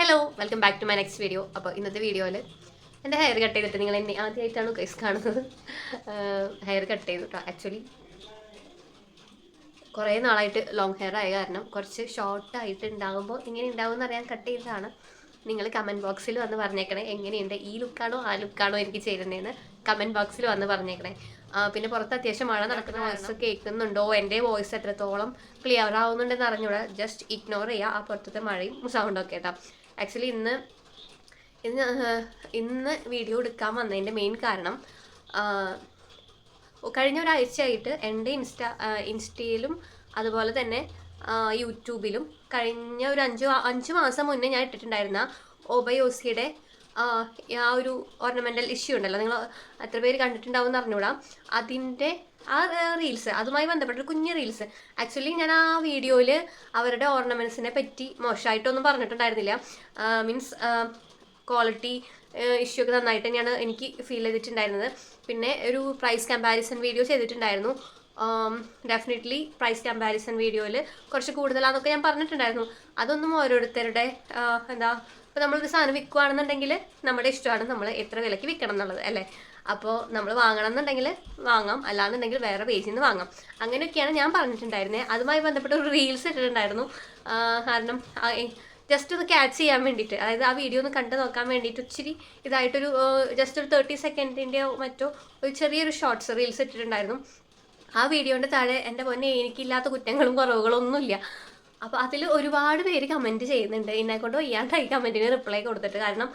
Hello welcome back to my next video അപ്പോൾ ഇന്നത്തെ വീഡിയോയിൽ എന്റെ ഹെയർ കട്ട് ചെയ്തിട്ട് നിങ്ങൾ എന്നെ ആദ്യമായിട്ടാണ് കേസ് കാണുന്നത്? ഹെയർ കട്ട് ചെയ്തു കേട്ടോ ആക്ച്വലി കുറേ നാളായിട്ട് ലോങ് ഹെയർ ആയ കാരണം കുറച്ച് ഷോർട്ടായിട്ട് ഉണ്ടാകുമ്പോൾ ഇങ്ങനെ ഉണ്ടാകുമെന്ന് അറിയാൻ കട്ട് ചെയ്തതാണ്. നിങ്ങൾ കമന്റ് ബോക്സിൽ വന്ന് പറഞ്ഞേക്കണേ എങ്ങനെയുണ്ട്? ഈ ലുക്കാണോ ആ ലുക്കാണോ എനിക്ക് ചേരുന്നതെന്ന് കമന്റ് ബോക്സിൽ വന്ന് പറഞ്ഞേക്കണേ. പിന്നെ പുറത്ത് അത്യാവശ്യം മഴ നടക്കുന്ന വോയിസ് കേൾക്കുന്നുണ്ടോ? എന്റെ വോയിസ് എത്രത്തോളം ക്ലിയർ ആവുന്നുണ്ടെന്ന് അറിഞ്ഞൂടാ. ജസ്റ്റ് ഇഗ്നോർ ചെയ്യുക ആ പുറത്തത്തെ മഴയും സൗണ്ടൊക്കെ കേട്ടോ. ആക്ച്വലി ഇന്ന് ഇന്ന് ഇന്ന് വീഡിയോ എടുക്കാൻ വന്നതിന്റെ മെയിൻ കാരണം കഴിഞ്ഞ ഒരാഴ്ചയായിട്ട് എന്റെ ഇൻസ്റ്റ ഇൻസ്റ്റയിലും അതുപോലെ തന്നെ യൂട്യൂബിലും കഴിഞ്ഞ ഒരു അഞ്ച് അഞ്ച് മാസം മുന്നേ ഞാൻ ഇട്ടിട്ടുണ്ടായിരുന്ന ഒബയോസിയുടെ ആ ഒരു ഓർണമെന്റൽ ഇഷ്യൂ ഉണ്ടല്ലോ. നിങ്ങൾ എത്ര പേര് കണ്ടിട്ടുണ്ടാവും എന്ന് അതിന്റെ അതിന്റെ ആ റീൽസ് അതുമായി ബന്ധപ്പെട്ട ഒരു കുഞ്ഞ് റീൽസ് ആക്ച്വലി ഞാൻ ആ വീഡിയോയിൽ അവരുടെ ഓർണമെന്റ്സിനെ പറ്റി മോശമായിട്ടൊന്നും പറഞ്ഞിട്ടുണ്ടായിരുന്നില്ല. മീൻസ് ക്വാളിറ്റി ഇഷ്യൂ ഒക്കെ നന്നായിട്ട് ഞാൻ എനിക്ക് ഫീൽ ചെയ്തിട്ടുണ്ടായിരുന്നത്. പിന്നെ ഒരു പ്രൈസ് കമ്പാരിസൺ വീഡിയോ ചെയ്തിട്ടുണ്ടായിരുന്നു. ഡെഫിനറ്റ്ലി പ്രൈസ് കമ്പാരിസൺ വീഡിയോയിൽ കുറച്ച് കൂടുതലാണെന്നൊക്കെ ഞാൻ പറഞ്ഞിട്ടുണ്ടായിരുന്നു. അതൊന്നും ഓരോരുത്തരുടെ എന്താ ഇപ്പോൾ നമ്മളൊരു സാധനം വിൽക്കുകയാണെന്നുണ്ടെങ്കിൽ നമ്മുടെ ഇഷ്ടമാണ് നമ്മൾ എത്ര വിലയ്ക്ക് വിൽക്കണം എന്നുള്ളത് അല്ലേ? അപ്പോൾ നമ്മൾ വാങ്ങണം എന്നുണ്ടെങ്കിൽ വാങ്ങാം അല്ലാന്നുണ്ടെങ്കിൽ വേറെ പേജിൽ നിന്ന് വാങ്ങാം. അങ്ങനെയൊക്കെയാണ് ഞാൻ പറഞ്ഞിട്ടുണ്ടായിരുന്നത് അതുമായി ബന്ധപ്പെട്ട് ഒരു റീൽസ് ഇട്ടിട്ടുണ്ടായിരുന്നു. കാരണം ജസ്റ്റ് ഒന്ന് ക്യാച്ച് ചെയ്യാൻ വേണ്ടിയിട്ട് അതായത് ആ വീഡിയോ ഒന്ന് കണ്ടു നോക്കാൻ വേണ്ടിയിട്ട് ഇച്ചിരി ഇതായിട്ടൊരു ജസ്റ്റ് ഒരു തേർട്ടി സെക്കൻഡിന്റെയോ മറ്റോ ഒരു ചെറിയൊരു ഷോർട്സ് റീൽസ് ഇട്ടിട്ടുണ്ടായിരുന്നു. ആ വീഡിയോന്റെ താഴെ എന്റെ പൊന്നെ എനിക്കില്ലാത്ത കുറ്റങ്ങളും കുറവുകളും ഒന്നുമില്ല അപ്പോൾ അതിൽ ഒരുപാട് പേര് കമന്റ് ചെയ്യുന്നുണ്ട്. എന്നെ കൊണ്ട് വയ്യാണ്ടായി കമന്റിന് റിപ്ലൈ കൊടുത്തിട്ട്. കാരണം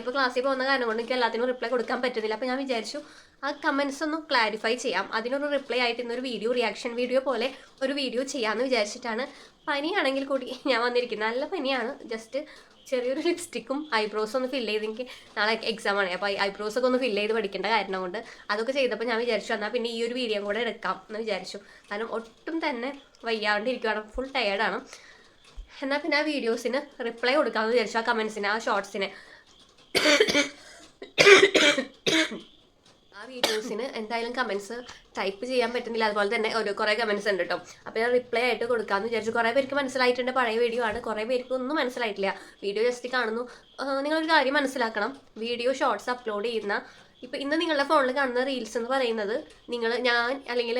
ഇപ്പോൾ ക്ലാസ്സിൽ പോകുന്ന കാരണം കൊണ്ട് എനിക്ക് എല്ലാത്തിനും റിപ്ലൈ കൊടുക്കാൻ പറ്റുന്നില്ല. അപ്പോൾ ഞാൻ വിചാരിച്ചു ആ കമൻസ് ഒന്ന് ക്ലാരിഫൈ ചെയ്യാം. അതിനൊരു റിപ്ലൈ ആയിട്ട് ഇന്നൊരു വീഡിയോ റിയാക്ഷൻ വീഡിയോ പോലെ ഒരു വീഡിയോ ചെയ്യാമെന്ന് വിചാരിച്ചിട്ടാണ് പനിയാണെങ്കിൽ കൂടി ഞാൻ വന്നിരിക്കുന്നത്. നല്ല പനിയാണ്. ജസ്റ്റ് ചെറിയൊരു ലിപ്സ്റ്റിക്കും ഐബ്രോസും ഒന്ന് ഫിൽ ചെയ്ത് എനിക്ക് നാളെ എക്സാം ആണ്. അപ്പോൾ ഐബ്രോസ് ഒക്കെ ഒന്ന് ഫില്ല് ചെയ്ത് പഠിക്കേണ്ട കാരണം കൊണ്ട് അതൊക്കെ ചെയ്തപ്പോൾ ഞാൻ വിചാരിച്ചു എന്നാൽ പിന്നെ ഈ ഒരു വീഡിയോ കൂടെ എടുക്കാം എന്ന് വിചാരിച്ചു. കാരണം ഒട്ടും തന്നെ വയ്യാണ്ടിരിക്കുകയാണ് ഫുൾ ടയേർഡാണ് എന്നാൽ പിന്നെ ആ വീഡിയോസിന് റിപ്ലൈ കൊടുക്കാമെന്ന് വിചാരിച്ചു ആ കമൻസിന് ആ ഷോർട്സിന് വീഡിയോസിന് എന്തായാലും കമൻസ് ടൈപ്പ് ചെയ്യാൻ പറ്റുന്നില്ല. അതുപോലെ തന്നെ ഓരോ കുറേ കമൻസ് ഉണ്ട് കേട്ടോ അപ്പോൾ ഞാൻ റിപ്ലൈ ആയിട്ട് കൊടുക്കാമെന്ന് വിചാരിച്ചു. കുറേ പേർക്ക് മനസ്സിലായിട്ടുണ്ട്. പഴയ വീഡിയോ ആണ്. കുറേ പേർക്ക് ഒന്നും മനസ്സിലായിട്ടില്ല. വീഡിയോ ജസ്റ്റ് കാണുന്നു. നിങ്ങളൊരു കാര്യം മനസ്സിലാക്കണം. വീഡിയോ ഷോർട്സ് അപ്ലോഡ് ചെയ്യുന്ന ഇപ്പം ഇന്ന് നിങ്ങളുടെ ഫോണിൽ കാണുന്ന റീൽസ് എന്ന് പറയുന്നത് നിങ്ങൾ ഞാൻ അല്ലെങ്കിൽ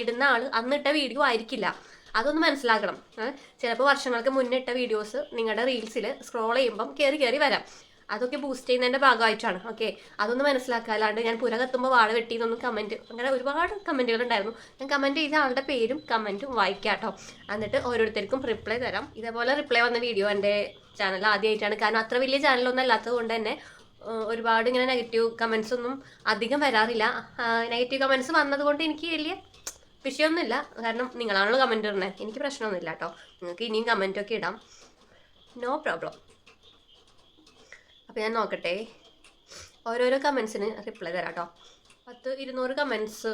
ഇടുന്ന ആൾ അന്നിട്ട വീഡിയോ ആയിരിക്കില്ല. അതൊന്ന് മനസ്സിലാക്കണം. ചിലപ്പോൾ വർഷങ്ങൾക്ക് മുന്നേ ഇട്ട വീഡിയോസ് നിങ്ങളുടെ റീൽസിൽ സ്ക്രോൾ ചെയ്യുമ്പം കയറി കയറി വരാം. അതൊക്കെ ബൂസ്റ്റ് ചെയ്യുന്നതിന്റെ ഭാഗമായിട്ടാണ്. ഓക്കെ അതൊന്ന് മനസ്സിലാക്കുക അല്ലാണ്ട് ഞാൻ പുര കത്തുമ്പോൾ വാഴ വെട്ടി എന്നൊന്നും അങ്ങനെ ഒരുപാട് കമന്റുകൾ ഉണ്ടായിരുന്നു. ഞാൻ കമന്റ് ചെയ്ത ആളുടെ പേരും കമന്റും വായിക്കാട്ടോ എന്നിട്ട് ഓരോരുത്തർക്കും റിപ്ലൈ തരാം. ഇതേപോലെ റിപ്ലൈ വന്ന വീഡിയോ എന്റെ ചാനൽ ആദ്യമായിട്ടാണ്. കാരണം അത്ര വലിയ ചാനലൊന്നും അല്ലാത്തത് കൊണ്ട് തന്നെ ഒരുപാട് ഇങ്ങനെ നെഗറ്റീവ് കമൻസ് ഒന്നും അധികം വരാറില്ല. നെഗറ്റീവ് കമൻസ് വന്നതുകൊണ്ട് എനിക്ക് വലിയ വിഷയമൊന്നുമില്ല കാരണം നിങ്ങളാണല്ലോ കമന്റ് ഇടുന്നത് എനിക്ക് പ്രശ്നമൊന്നുമില്ല കേട്ടോ നിങ്ങൾക്ക് ഇനിയും കമന്റൊക്കെ ഇടാം. നോ പ്രോബ്ലം അപ്പോൾ ഞാൻ നോക്കട്ടെ. ഓരോരോ കമൻസിന് റിപ്ലൈ തരാം കേട്ടോ പത്ത് ഇരുന്നൂറ് കമൻസ്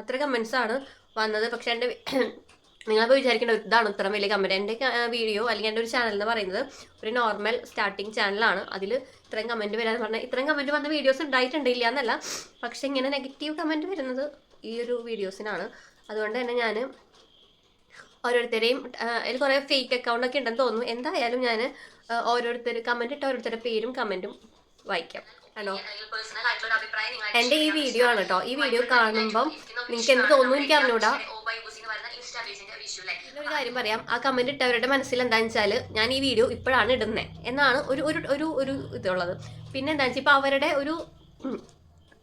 അത്ര കമൻസാണ് വന്നത്. പക്ഷേ എന്റെ നിങ്ങളിപ്പോൾ വിചാരിക്കേണ്ട ഇതാണ് ഇത്ര വലിയ കമന്റ് എന്റെ വീഡിയോ അല്ലെങ്കിൽ എന്റെ ഒരു ചാനൽ എന്ന് പറയുന്നത് ഒരു നോർമൽ സ്റ്റാർട്ടിങ് ചാനലാണ് അതിൽ ഇത്രയും കമന്റ് വരാന്ന് പറഞ്ഞാൽ ഇത്രയും കമന്റ് വന്ന വീഡിയോസ് ഉണ്ടായിട്ടുണ്ട് ഇല്ല എന്നല്ല പക്ഷേ ഇങ്ങനെ നെഗറ്റീവ് കമന്റ് വരുന്നത് ഈ ഒരു വീഡിയോസിനാണ് അതുകൊണ്ട് തന്നെ ഞാൻ ഓരോരുത്തരെയും അതിൽ കുറേ ഫേക്ക് അക്കൗണ്ടൊക്കെ ഉണ്ടെന്ന് തോന്നുന്നു. എന്തായാലും ഞാൻ ഓരോരുത്തർ കമന്റ് ഇട്ട ഓരോരുത്തരുടെ പേരും കമന്റും വായിക്കാം. ഹലോ. എന്റെ ഈ വീഡിയോ ആണ് കേട്ടോ. ഈ വീഡിയോ കാണുമ്പം നിങ്ങൾക്ക് എന്ത് തോന്നുന്നു എനിക്ക് അറിഞ്ഞൂടാ. ഒരു കാര്യം പറയാം. ആ കമന്റ് ഇട്ടവരുടെ മനസ്സിൽ എന്താണെന്ന് വെച്ചാൽ ഞാൻ ഈ വീഡിയോ ഇപ്പോഴാണ് ഇടുന്നത് എന്നാണ് ഒരു ഒരു ഒരു ഒരു ഇതുള്ളത്. പിന്നെ എന്താണെന്ന് വെച്ചാൽ ഇപ്പോൾ അവരുടെ ഒരു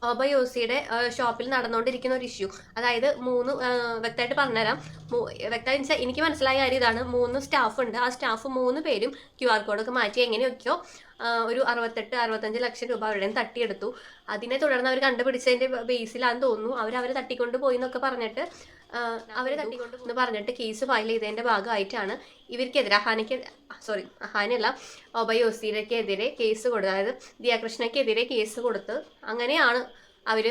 ഒബയോസിയുടെ ഷോപ്പിൽ നടന്നുകൊണ്ടിരിക്കുന്ന ഒരു ഇഷ്യൂ അതായത് മൂന്ന് വ്യക്തമായിട്ട് പറഞ്ഞുതരാം. വ്യക്തമായിട്ട് വെച്ചാൽ എനിക്ക് മനസ്സിലായ കാര്യം ഇതാണ്. മൂന്ന് സ്റ്റാഫ് ഉണ്ട്. ആ സ്റ്റാഫ് മൂന്ന് പേരും ക്യു ആർ കോഡൊക്കെ മാറ്റി എങ്ങനെയൊക്കെയോ ഒരു അറുപത്തെട്ട് അറുപത്തഞ്ച് ലക്ഷം രൂപ അവരുടെ നിന്ന് തട്ടിയെടുത്തു. അതിനെ തുടർന്ന് അവർ കണ്ടുപിടിച്ചതിന്റെ ബേസിലാന്ന് തോന്നുന്നു. അവർ അവരെ തട്ടിക്കൊണ്ട് പോയി എന്നൊക്കെ പറഞ്ഞിട്ട് അവരെ തട്ടിക്കൊണ്ടു എന്ന് പറഞ്ഞിട്ട് കേസ് ഫയൽ ചെയ്തതിന്റെ ഭാഗമായിട്ടാണ് ഇവർക്കെതിരെ അഹാനയ്ക്ക് സോറി അഹാനല്ല ഒബയോസിനെതിരെ കേസ് കൊടുത്തത് അതായത് ദിയാകൃഷ്ണയ്ക്കെതിരെ കേസ് കൊടുത്ത് അങ്ങനെയാണ് അവർ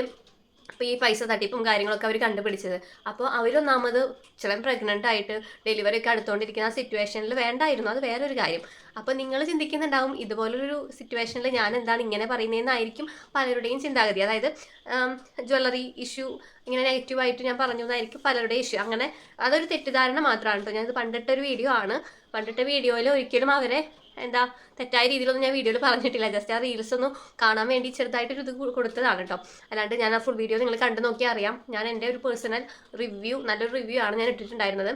അപ്പോൾ ഈ പൈസ തട്ടിപ്പും കാര്യങ്ങളൊക്കെ അവർ കണ്ടുപിടിച്ചത്. അപ്പോൾ അവരൊന്നാമത് ചിലൻ പ്രഗ്നന്റ് ആയിട്ട് ഡെലിവറി ഒക്കെ അടുത്തുകൊണ്ടിരിക്കുന്ന ആ സിറ്റുവേഷനിൽ വേണ്ടായിരുന്നു. അത് വേറൊരു കാര്യം. അപ്പോൾ നിങ്ങൾ ചിന്തിക്കുന്നുണ്ടാവും ഇതുപോലൊരു സിറ്റുവേഷനിൽ ഞാൻ എന്താണ് ഇങ്ങനെ പറയുന്നതെന്നായിരിക്കും പലരുടെയും ചിന്താഗതി. അതായത് ജ്വല്ലറി ഇഷ്യൂ ഇങ്ങനെ നെഗറ്റീവായിട്ട് ഞാൻ പറഞ്ഞു എന്നായിരിക്കും പലരുടെയും ഇഷ്യൂ അങ്ങനെ അതൊരു തെറ്റിദ്ധാരണ മാത്രമാണ് കേട്ടോ ഞാനിത് പണ്ടിട്ടൊരു വീഡിയോ ആണ്. പണ്ടിട്ട വീഡിയോയിൽ ഒരിക്കലും അവരെ എന്താ തെറ്റായ രീതിയിലൊന്നും ഞാൻ വീഡിയോയിൽ പറഞ്ഞിട്ടില്ല. ജസ്റ്റ് ആ റീൽസ് ഒന്ന് കാണാൻ വേണ്ടി ചെറുതായിട്ടൊരു ഇത് കൊടുത്തതാണ് കേട്ടോ അല്ലാണ്ട് ഞാൻ ആ ഫുൾ വീഡിയോ നിങ്ങൾ കണ്ടു നോക്കി അറിയാം. ഞാൻ എന്റെ ഒരു പേഴ്സണൽ റിവ്യൂ നല്ലൊരു റിവ്യൂ ആണ് ഞാൻ ഇട്ടിട്ടുണ്ടായിരുന്നത്.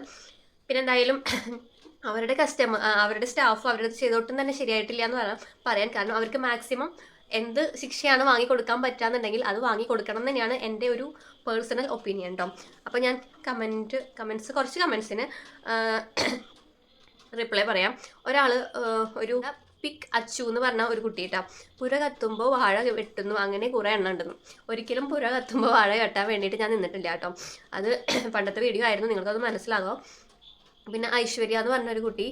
പിന്നെ എന്തായാലും അവരുടെ കസ്റ്റമർ അവരുടെ സ്റ്റാഫ് അവരുടെ ചെയ്തോട്ടും തന്നെ ശരിയായിട്ടില്ല എന്ന് പറയാം പറയാൻ കാരണം അവർക്ക് മാക്സിമം എന്ത് ശിക്ഷയാണ് വാങ്ങിക്കൊടുക്കാൻ പറ്റാന്നുണ്ടെങ്കിൽ അത് വാങ്ങിക്കൊടുക്കണം എന്ന് തന്നെയാണ് എന്റെ ഒരു പേഴ്സണൽ ഒപ്പീനിയൻ കേട്ടോ അപ്പോൾ ഞാൻ കമന്റ് കമൻസ് കുറച്ച് കമൻസിന് റിപ്ലൈ പറയാം. ഒരാൾ ഒരു പിക് അച്ചു എന്ന് പറഞ്ഞ ഒരു കുട്ടിയിട്ടാ. പുര കത്തുമ്പോൾ വാഴ വെട്ടുന്നു. അങ്ങനെ കുറേ എണ്ണം ഉണ്ടെന്നു. ഒരിക്കലും പുര കത്തുമ്പോൾ വാഴ കെട്ടാൻ വേണ്ടിയിട്ട് ഞാൻ നിന്നിട്ടില്ല കേട്ടോ. അത് പണ്ടത്തെ വീഡിയോ ആയിരുന്നു. നിങ്ങൾക്കത് മനസ്സിലാകാം പിന്നെ ഐശ്വര്യ എന്ന് പറഞ്ഞ ഒരു കുട്ടി.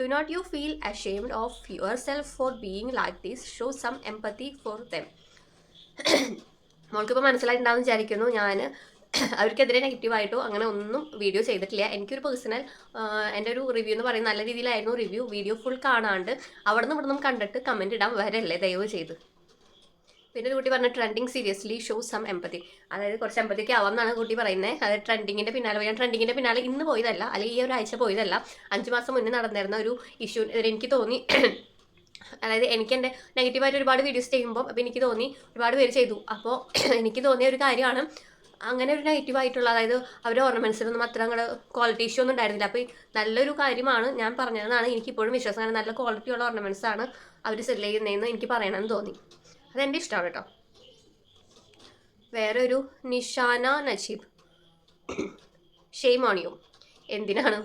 Do not you feel ashamed of yourself for being like these show some empathy for them മോൾക്കിപ്പോൾ മനസ്സിലായിട്ടുണ്ടാവും വിചാരിക്കുന്നു. ഞാൻ അവർക്കെതിരെ നെഗറ്റീവായിട്ടോ അങ്ങനെ ഒന്നും വീഡിയോ ചെയ്തിട്ടില്ല. എനിക്കൊരു പേഴ്സണൽ എന്റെ ഒരു റിവ്യൂ എന്ന് പറയുന്നത് നല്ല രീതിയിലായിരുന്നു റിവ്യൂ. വീഡിയോ ഫുൾ കാണാണ്ട് അവിടെ നിന്ന് ഇവിടെ നിന്നും കണ്ടിട്ട് കമന്റ് ഇടാൻ വരല്ലേ ദയവ് ചെയ്ത്. പിന്നെ ഒരു കുട്ടി പറഞ്ഞ trending seriously show some empathy അതായത് കുറച്ച് എമ്പതിക്ക് ആവാം എന്നാണ് കുട്ടി പറയുന്നത് അത് ട്രെൻഡിങ്ങിന്റെ പിന്നാലെ ഞാൻ ട്രെൻഡിങ്ങിന്റെ പിന്നാലെ ഇന്ന് പോയതല്ല അല്ലെങ്കിൽ ഈ ഒരാഴ്ച പോയതല്ല. അഞ്ച് മാസം മുന്നേ നടന്നിരുന്ന ഒരു ഇഷ്യൂ എനിക്ക് തോന്നി. അതായത് എനിക്ക് എന്റെ നെഗറ്റീവായിട്ട് ഒരുപാട് വീഡിയോസ് ചെയ്യുമ്പോൾ അപ്പോൾ എനിക്ക് തോന്നി ഒരുപാട് പേര് ചെയ്തു. അപ്പോൾ എനിക്ക് തോന്നിയ ഒരു കാര്യമാണ് അങ്ങനെ ഒരു നെഗറ്റീവ് ആയിട്ടുള്ള അതായത് അവരുടെ ഓർണമെന്റ്സിനൊന്നും അത്ര അങ്ങോട്ട് ക്വാളിറ്റി ഇഷ്യൂ ഒന്നും ഉണ്ടായിരുന്നില്ല. അപ്പോൾ നല്ലൊരു കാര്യമാണ് ഞാൻ പറഞ്ഞതെന്നാണ് എനിക്കിപ്പോഴും വിശ്വാസം. കാരണം നല്ല ക്വാളിറ്റി ഉള്ള ഓർണമെന്റ്സ് ആണ് അവർ സെൽ ചെയ്യുന്നതെന്ന് എനിക്ക് പറയണമെന്ന് തോന്നി. അതെന്റെ ഇഷ്ടമാണ് കേട്ടോ. വേറെ ഒരു Nishana Najeeb. Shame on you എന്തിനാണ്?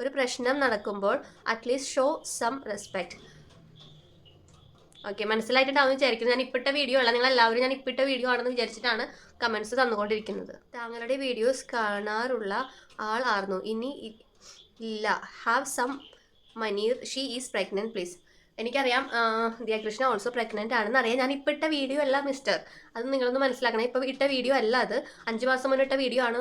ഒരു പ്രശ്നം നടക്കുമ്പോൾ at least show some respect okay മനസ്സിലായിട്ടുണ്ടാവും വിചാരിക്കുന്നു. ഞാൻ ഇപ്പിട്ട വീഡിയോ അല്ല നിങ്ങൾ എല്ലാവരും ഞാൻ ഇപ്പിട്ട വീഡിയോ ആണെന്ന് വിചാരിച്ചിട്ടാണ് കമൻസ് തന്നുകൊണ്ടിരിക്കുന്നത്. താങ്കളുടെ വീഡിയോസ് കാണാറുള്ള ആൾ ആർന്നു. ഇനി ഇല്ല. Have some manners she is pregnant please എനിക്കറിയാം ദിയകൃഷ്ണ ഓൾസോ പ്രഗ്നന്റ് ആണെന്ന് അറിയാം. ഞാൻ ഇപ്പോൾ ഇട്ട വീഡിയോ അല്ല മിസ്റ്റർ അത് നിങ്ങളൊന്ന് മനസ്സിലാക്കണം. ഇപ്പോൾ ഇട്ട വീഡിയോ അല്ല അത്. അഞ്ച് മാസം മുന്നേ ഇട്ട വീഡിയോ ആണ്.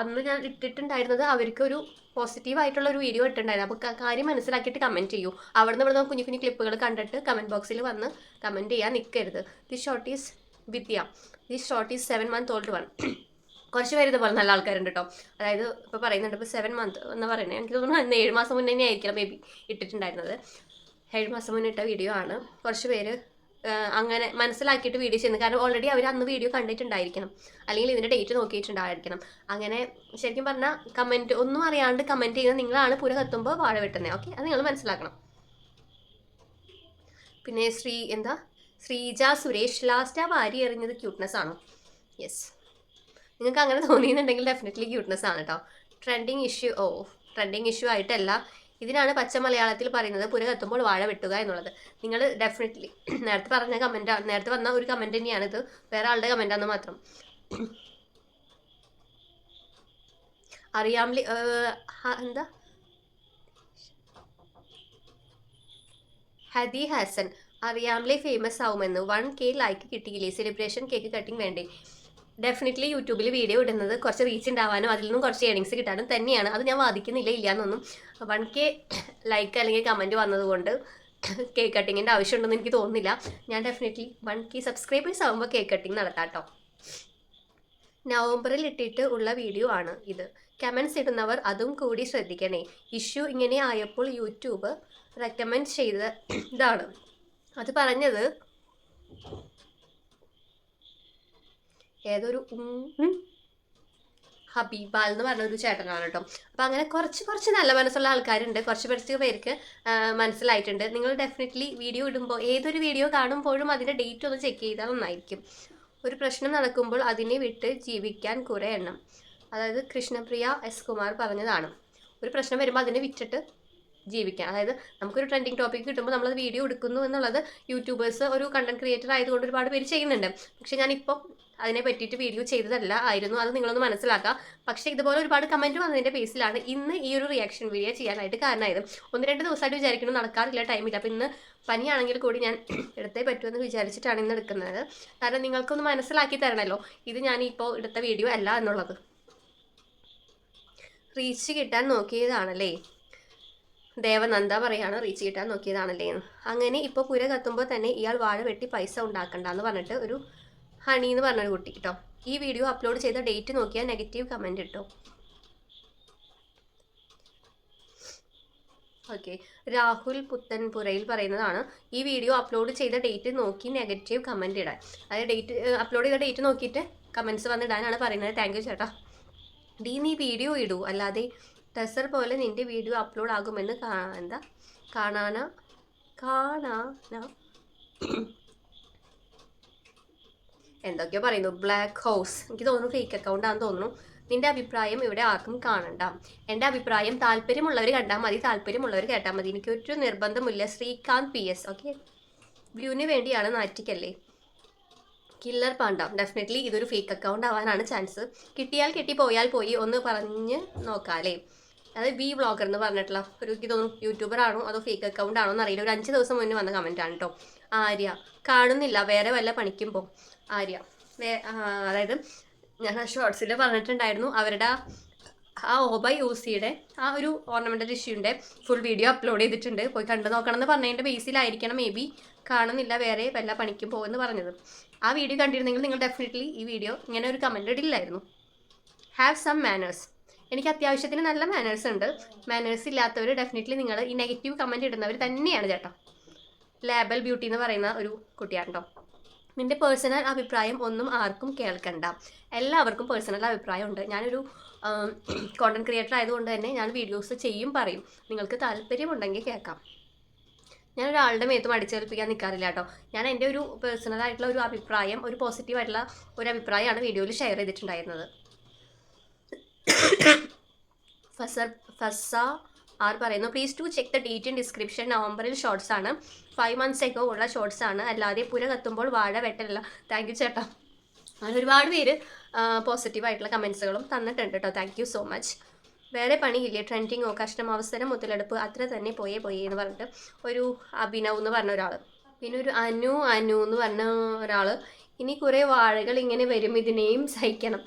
അന്ന് ഞാൻ ഇട്ടിട്ടുണ്ടായിരുന്നത് അവർക്ക് ഒരു പോസിറ്റീവ് ആയിട്ടുള്ള ഒരു വീഡിയോ ഇട്ടിട്ടുണ്ടായിരുന്നു അപ്പോൾ കാര്യം മനസ്സിലാക്കിയിട്ട് കമന്റ് ചെയ്യൂ. അവിടെ നിന്ന് ഇവിടെ കുഞ്ഞു കുഞ്ഞു ക്ലിപ്പുകൾ കണ്ടിട്ട് കമന്റ് ബോക്സിൽ വന്ന് കമന്റ് ചെയ്യാൻ നിൽക്കരുത് the short is Vidya. This short is seven month old one കുറച്ച് പേര് ഇതുപോലെ നല്ല ആൾക്കാരുണ്ട് കേട്ടോ അതായത് ഇപ്പോൾ പറയുന്നുണ്ട് ഇപ്പോൾ സെവൻ മന്ത് എന്ന് പറയുന്നത്. എനിക്ക് തോന്നുന്നു ഏഴ് മാസം മുന്നേ തന്നെ ആയിരിക്കണം ബി ഇട്ടിട്ടുണ്ടായിരുന്നത്. ഏഴ് മാസം മുന്നേ ഇട്ട വീഡിയോ ആണ്. കുറച്ച് പേര് അങ്ങനെ മനസ്സിലാക്കിയിട്ട് വീഡിയോ ചെയ്യുന്നത്. കാരണം ഓൾറെഡി അവർ അന്ന് വീഡിയോ കണ്ടിട്ടുണ്ടായിരിക്കണം. അല്ലെങ്കിൽ ഇതിന്റെ ഡേറ്റ് നോക്കിയിട്ടുണ്ടായിരിക്കണം. അങ്ങനെ ശരിക്കും പറഞ്ഞാൽ കമന്റ് ഒന്നും അറിയാണ്ട് കമന്റ് ചെയ്യുന്നത് നിങ്ങളാണ് പുര കത്തുമ്പോൾ വാഴ വെട്ടുന്നത് ഓക്കെ അത് നിങ്ങൾ മനസ്സിലാക്കണം. പിന്നെ ശ്രീ എന്താ? ശ്രീജ സുരേഷ് ലാസ്റ്റ് ആ വാരി എറിഞ്ഞത് ക്യൂട്ട്നെസ് ആണോ. യെസ് നിങ്ങൾക്ക് അങ്ങനെ തോന്നിയെന്നുണ്ടെങ്കിൽ ഡെഫിനറ്റ്ലി ക്യൂട്ട്നെസ് ആണ് കേട്ടോ ട്രെൻഡിങ് ഇഷ്യൂ ഓ ട്രെൻഡിങ് ഇഷ്യൂ ആയിട്ടല്ല. ഇതിനാണ് പച്ച മലയാളത്തിൽ പറയുന്നത് പുര കത്തുമ്പോൾ വാഴ വെട്ടുക എന്നുള്ളത്. നിങ്ങൾ ഡെഫിനറ്റ്ലി നേരത്തെ പറഞ്ഞ കമന്റ് നേരത്തെ വന്ന ഒരു കമന്റ് ഇത്. വേറെ ആളുടെ കമന്റാന്ന് മാത്രം. അറിയാമലി എന്താ? ഹദി ഹാസൻ. അറിയാമലെ ഫേമസ് ആവുമെന്ന്. വൺ കെ ലൈക്ക് കിട്ടിയില്ലേ? സെലിബ്രേഷൻ കേക്ക് കട്ടിങ് വേണ്ടേ. ഡെഫിനറ്റ്ലി യൂട്യൂബിൽ വീഡിയോ ഇടുന്നത് കുറച്ച് റീച്ച് ഉണ്ടാവാനും അതിൽ നിന്നും കുറച്ച് ഏണിങ്സ് കിട്ടാനും തന്നെയാണ്. അത് ഞാൻ വാദിക്കുന്നില്ല ഇല്ല എന്നൊന്നും വൺ കെ ലൈക്ക് അല്ലെങ്കിൽ കമന്റ് വന്നതുകൊണ്ട് കേക്ക് കട്ടിങ്ങിന്റെ ആവശ്യമുണ്ടെന്ന് എനിക്ക് തോന്നുന്നില്ല. ഞാൻ ഡെഫിനറ്റ്ലി വൺ കെ സബ്സ്ക്രൈബേഴ്സ് ആകുമ്പോൾ കേക്ക് കട്ടിങ് നടത്താം കേട്ടോ നവംബറിൽ ഇട്ടിട്ട് ഉള്ള വീഡിയോ ആണ് ഇത്. കമൻസ് ഇടുന്നവർ അതും കൂടി ശ്രദ്ധിക്കണേ. ഇഷ്യൂ ഇങ്ങനെ ആയപ്പോൾ യൂട്യൂബ് റെക്കമെൻഡ് ചെയ്ത ഇതാണ്. അത് പറഞ്ഞത് ഏതൊരു ഹബീബാൽ എന്ന് പറഞ്ഞ ഒരു ചേട്ടനാണ് കേട്ടോ. അപ്പം അങ്ങനെ കുറച്ച് കുറച്ച് നല്ല മനസ്സുള്ള ആൾക്കാരുണ്ട്. കുറച്ച് കുറച്ച് പേർക്ക് മനസ്സിലായിട്ടുണ്ട്. നിങ്ങൾ ഡെഫിനറ്റ്ലി വീഡിയോ ഇടുമ്പോൾ ഏതൊരു വീഡിയോ കാണുമ്പോഴും അതിന്റെ ഡേറ്റ് ഒന്ന് ചെക്ക് ചെയ്താൽ നന്നായിരിക്കും. ഒരു പ്രശ്നം നടക്കുമ്പോൾ അതിനെ വിട്ട് ജീവിക്കാൻ കുറെ എണ്ണം. അതായത് കൃഷ്ണപ്രിയ എസ് കുമാർ പറഞ്ഞതാണ്. ഒരു പ്രശ്നം വരുമ്പോൾ അതിനെ വിറ്റിട്ട് ജീവിക്കാം. അതായത് നമുക്കൊരു ട്രെൻഡിങ് ടോപ്പിക് കിട്ടുമ്പോൾ നമ്മളത് വീഡിയോ എടുക്കുന്നു എന്നുള്ളത് യൂട്യൂബേഴ്സ് ഒരു കണ്ടന്റ് ക്രിയേറ്റർ ആയതുകൊണ്ട് ഒരുപാട് പേര് ചെയ്യുന്നുണ്ട്. പക്ഷെ ഞാനിപ്പോൾ അതിനെ പറ്റിയിട്ട് വീഡിയോ ചെയ്തതല്ല ആയിരുന്നു. അത് നിങ്ങളൊന്ന് മനസ്സിലാക്കുക പക്ഷേ ഇതുപോലെ ഒരുപാട് കമന്റ് വന്നതിന്റെ ബേസിലാണ് ഇന്ന് ഈ ഒരു റിയാക്ഷൻ വീഡിയോ ചെയ്യാനായിട്ട് കാരണമായത്. ഒന്ന് രണ്ട് ദിവസമായിട്ട് വിചാരിക്കുന്നു നടക്കാറില്ല ടൈമില്ല അപ്പോൾ ഇന്ന് പനിയാണെങ്കിൽ കൂടി ഞാൻ എടുത്തേ പറ്റുമെന്ന് വിചാരിച്ചിട്ടാണ് ഇന്ന് എടുക്കുന്നത്. കാരണം നിങ്ങൾക്കൊന്ന് മനസ്സിലാക്കി തരണമല്ലോ ഇത് ഞാൻ ഇപ്പോൾ എടുത്ത വീഡിയോ അല്ല എന്നുള്ളത്. റീച്ച് കിട്ടാൻ നോക്കിയതാണല്ലേ? ദേവനന്ദ പറയാണ് റീച്ച് കിട്ടാൻ നോക്കിയതാണല്ലേ? എന്ന്. അങ്ങനെ ഇപ്പോൾ പുര കത്തുമ്പോൾ തന്നെ ഇയാൾ വാഴ വെട്ടി പൈസ ഉണ്ടാക്കണ്ട എന്ന് പറഞ്ഞിട്ട് ഒരു ഹണി എന്ന് പറഞ്ഞൊരു കുട്ടി കേട്ടോ ഈ വീഡിയോ അപ്ലോഡ് ചെയ്ത ഡേറ്റ് നോക്കിയാൽ നെഗറ്റീവ് കമന്റ് ഇട്ടോ. ഓക്കെ രാഹുൽ പുത്തൻപുരയിൽ പറയുന്നതാണ് ഈ വീഡിയോ അപ്ലോഡ് ചെയ്ത ഡേറ്റ് നോക്കി നെഗറ്റീവ് കമന്റ് ഇടാൻ. അതായത് ഡേറ്റ് അപ്ലോഡ് ചെയ്ത ഡേറ്റ് നോക്കിയിട്ട് കമൻസ് വന്നിടാനാണ് പറയുന്നത്. താങ്ക് യു ചേട്ടാ. ഡീ നീ വീഡിയോ ഇടൂ. അല്ലാതെ ടെസർ പോലെ നിന്റെ വീഡിയോ അപ്ലോഡ് ആകുമെന്ന് കാ എന്താ? കാണാന കാണാന എന്തൊക്കെയോ പറയുന്നു. ബ്ലാക്ക് ഹൗസ് എനിക്ക് തോന്നുന്നു ഫേക്ക് അക്കൗണ്ട് ആണെന്ന് തോന്നുന്നു. നിന്റെ അഭിപ്രായം ഇവിടെ ആർക്കും കാണണ്ട. എന്റെ അഭിപ്രായം താല്പര്യമുള്ളവർ കണ്ടാൽ മതി. താല്പര്യമുള്ളവർ കേട്ടാൽ മതി. എനിക്ക് ഒരു നിർബന്ധമില്ല. ശ്രീകാന്ത് പി എസ് ഓക്കെ വ്യൂവിന് വേണ്ടിയാണ് നാറ്റിക്കല്ലേ? Killer panda. ഡെഫിനറ്റ്ലി ഇതൊരു ഫേക്ക് അക്കൗണ്ട് ആവാനാണ് ചാൻസ് കിട്ടിയാൽ കിട്ടി പോയാൽ പോയി. ഒന്ന് പറഞ്ഞ് നോക്കാല്ലേ? അത് വി ബ്ലോഗർ എന്ന് പറഞ്ഞിട്ടുള്ള ഒരു എനിക്ക് തോന്നുന്നു യൂട്യൂബർ ആണോ അതോ ഫേക്ക് അക്കൗണ്ട് ആണോ എന്നറിയില്ല ഒരു അഞ്ച് ദിവസം മുന്നേ വന്ന കമന്റ് ആണ് കേട്ടോ ആര്യ കാണുന്നില്ല. വേറെ വല്ല പണിക്കും പോ. ആര്യ അതായത് ഞാൻ ആ ഷോർട്സിൽ പറഞ്ഞിട്ടുണ്ടായിരുന്നു. അവരുടെ ആ- ഓബ യൂസിയുടെ ആ ഒരു ഓർണമെന്റൽ ഇഷ്യൂന്റെ ഫുൾ വീഡിയോ അപ്ലോഡ് ചെയ്തിട്ടുണ്ട്. പോയി കണ്ടു നോക്കണം എന്ന് പറഞ്ഞതിന്റെ ബേസിലായിരിക്കണം മേ ബി കാണുന്നില്ല. വേറെ വല്ല പണിക്കും പോകുമെന്ന് പറഞ്ഞത്. ആ വീഡിയോ കണ്ടിരുന്നെങ്കിൽ നിങ്ങൾ ഡെഫിനറ്റ്ലി ഈ വീഡിയോ ഇങ്ങനെ ഒരു കമന്റ് ഇടില്ലായിരുന്നു. ഹാവ് സം മാനേഴ്സ് എനിക്ക് അത്യാവശ്യത്തിന് നല്ല മാനേഴ്സ് ഉണ്ട്. മാനേഴ്സ് ഇല്ലാത്തവർ ഡെഫിനറ്റ്ലി നിങ്ങൾ ഈ നെഗറ്റീവ് കമന്റ് ഇടുന്നവർ തന്നെയാണ് ചേട്ടാ. ലേബൽ ബ്യൂട്ടി എന്ന് പറയുന്ന ഒരു കുട്ടിയാണ് കേട്ടോ നിന്റെ പേഴ്സണൽ അഭിപ്രായം ഒന്നും ആർക്കും കേൾക്കണ്ട. എല്ലാവർക്കും പേഴ്സണൽ അഭിപ്രായം ഉണ്ട്. ഞാനൊരു കോണ്ടന്റ് ക്രിയേറ്റർ ആയതുകൊണ്ട് തന്നെ ഞാൻ വീഡിയോസ് ചെയ്യും പറയും. നിങ്ങൾക്ക് താല്പര്യമുണ്ടെങ്കിൽ കേൾക്കാം. ഞാൻ ഒരാളുടെ മേത്തും അടിച്ചേൽപ്പിക്കാൻ നിൽക്കാറില്ല കേട്ടോ ഞാൻ എന്റെ ഒരു പേഴ്സണൽ ആയിട്ടുള്ള ഒരു അഭിപ്രായം ഒരു പോസിറ്റീവായിട്ടുള്ള ഒരു അഭിപ്രായമാണ് വീഡിയോയിൽ ഷെയർ ചെയ്തിട്ടുണ്ടായിരുന്നത്. ഫസർ ഫസ ആർ പറയുന്നു. Please to check the date in description നവംബറിൽ ഷോർട്സ് ആണ്. ഫൈവ് മന്ത്സ് എക്കോ ഉള്ള ഷോർട്സ് ആണ്. അല്ലാതെ പുര കത്തുമ്പോൾ വാഴ വെട്ടല്ല താങ്ക് യു ചേട്ടാ. അങ്ങനെ ഒരുപാട് പേര് പോസിറ്റീവ് ആയിട്ടുള്ള കമൻസുകളും തന്നിട്ടുണ്ട് കേട്ടോ താങ്ക് യു സോ മച്ച് വേറെ പണിയില്ലേ? ട്രെൻഡിങ്ങോ കഷ്ടം അവസരം മുതലെടുപ്പ് അത്ര തന്നെ പോയേ പോയേ എന്ന് പറഞ്ഞിട്ട് ഒരു അഭിനവ് എന്ന് പറഞ്ഞ ഒരാൾ പിന്നെ ഒരു അനു അനു എന്ന് പറഞ്ഞ ഒരാൾ ഇനി കുറേ വാഴകൾ ഇങ്ങനെ വരും. ഇതിനെയും സഹിക്കണം.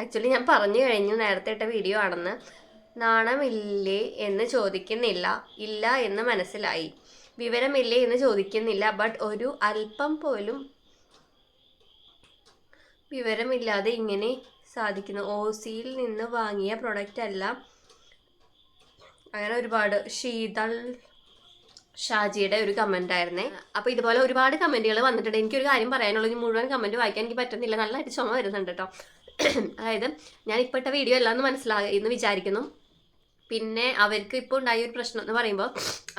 ആക്ച്വലി ഞാൻ പറഞ്ഞു കഴിഞ്ഞു നേരത്തെ ഇട്ട വീഡിയോ ആണെന്ന്. നാണമില്ലേ എന്ന് ചോദിക്കുന്നില്ല. ഇല്ല എന്ന് മനസ്സിലായി. വിവരമില്ലേ എന്ന് ചോദിക്കുന്നില്ല. ബട്ട് ഒരു അല്പം പോലും വിവരമില്ലാതെ ഇങ്ങനെ സാധിക്കുന്നു. ഓസിയിൽ നിന്ന് വാങ്ങിയ പ്രൊഡക്റ്റ് അല്ല. അങ്ങനെ ഒരുപാട് ശീതൾ ഷാജിയുടെ ഒരു കമന്റ് ആയിരുന്നേ. അപ്പോൾ ഇതുപോലെ ഒരുപാട് കമന്റുകൾ വന്നിട്ടുണ്ട്. എനിക്കൊരു കാര്യം പറയാനുള്ളത് മുഴുവൻ കമന്റ് വായിക്കാൻ എനിക്ക് പറ്റുന്നില്ല. നല്ലതായിട്ട് ചുമ വരുന്നുണ്ട് കേട്ടോ അതായത് ഞാൻ ഇപ്പോഴത്തെ വീഡിയോ അല്ല എന്ന് മനസ്സിലാകുക എന്ന് വിചാരിക്കുന്നു. പിന്നെ അവർക്ക് ഇപ്പോൾ ഉണ്ടായ ഒരു പ്രശ്നം എന്ന് പറയുമ്പോൾ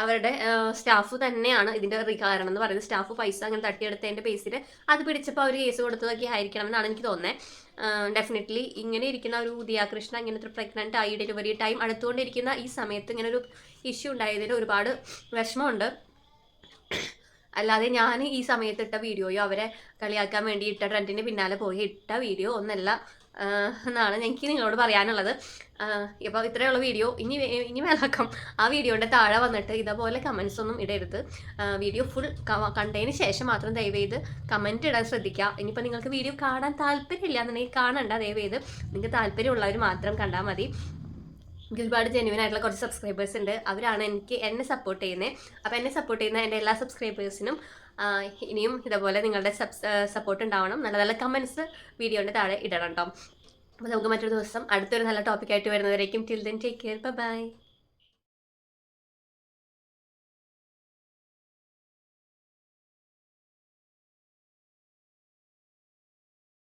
അവരുടെ സ്റ്റാഫ് തന്നെയാണ് ഇതിന്റെ കാരണം എന്ന് പറയുന്നത്. സ്റ്റാഫ് പൈസ അങ്ങനെ തട്ടിയെടുത്തതിന്റെ പേസിൽ അത് പിടിച്ചപ്പോൾ അവർ കേസ് കൊടുത്തതൊക്കെ ആയിരിക്കണം എന്നാണ് എനിക്ക് തോന്നുന്നത് ഡെഫിനറ്റ്ലി ഇങ്ങനെ ഇരിക്കുന്ന ഒരു ഉദയാകൃഷ്ണ ഇങ്ങനത്തെ പ്രഗ്നന്റ് ആയി ഡെലിവറി ടൈം അടുത്തുകൊണ്ടിരിക്കുന്ന ഈ സമയത്ത് ഇങ്ങനെ ഒരു ഇഷ്യൂ ഉണ്ടായതിൽ ഒരുപാട് വിഷമമുണ്ട്. അല്ലാതെ ഞാൻ ഈ സമയത്ത് ഇട്ട വീഡിയോയോ അവരെ കളിയാക്കാൻ വേണ്ടി ഇട്ട ട്രെൻഡിന് പിന്നാലെ പോയി ഇട്ട വീഡിയോ ഒന്നല്ല. എന്നാണ് എനിക്ക് നിങ്ങളോട് പറയാനുള്ളത്. ഇപ്പോൾ ഇത്രയുള്ള വീഡിയോ ഇനി ഇനി മേലാക്കാം. ആ വീഡിയോന്റെ താഴെ വന്നിട്ട് ഇതേപോലെ കമൻസ് ഒന്നും ഇടരുത്. വീഡിയോ ഫുൾ കണ്ടതിന് ശേഷം മാത്രം ദയവേത് കമന്റ് ഇടാൻ ശ്രദ്ധിക്കുക ഇനിയിപ്പോൾ നിങ്ങൾക്ക് വീഡിയോ കാണാൻ താല്പര്യമില്ല എന്നുണ്ടെങ്കിൽ കാണണ്ട ദയവേത്. നിങ്ങൾക്ക് താല്പര്യമുള്ളവർ മാത്രം കണ്ടാൽ മതി. എനിക്ക് ഒരുപാട് ജെന്യൂൻ ആയിട്ടുള്ള കുറച്ച് സബ്സ്ക്രൈബേഴ്സ് ഉണ്ട്. അവരാണ് എനിക്ക് എന്നെ സപ്പോർട്ട് ചെയ്യുന്നത് അപ്പോൾ എന്നെ സപ്പോർട്ട് ചെയ്യുന്ന എന്റെ എല്ലാ സബ്സ്ക്രൈബേഴ്സിനും ഇനിയും ഇതേപോലെ നിങ്ങളുടെ സപ്പോർട്ട് ഉണ്ടാവണം. നല്ല നല്ല കമൻസ് വീഡിയോന്റെ താഴെ ഇടണം കേട്ടോ അപ്പോൾ നമുക്ക് മറ്റൊരു ദിവസം അടുത്തൊരു നല്ല ടോപ്പിക്കായിട്ട് വരുന്നവരേക്കും. Till then take care bye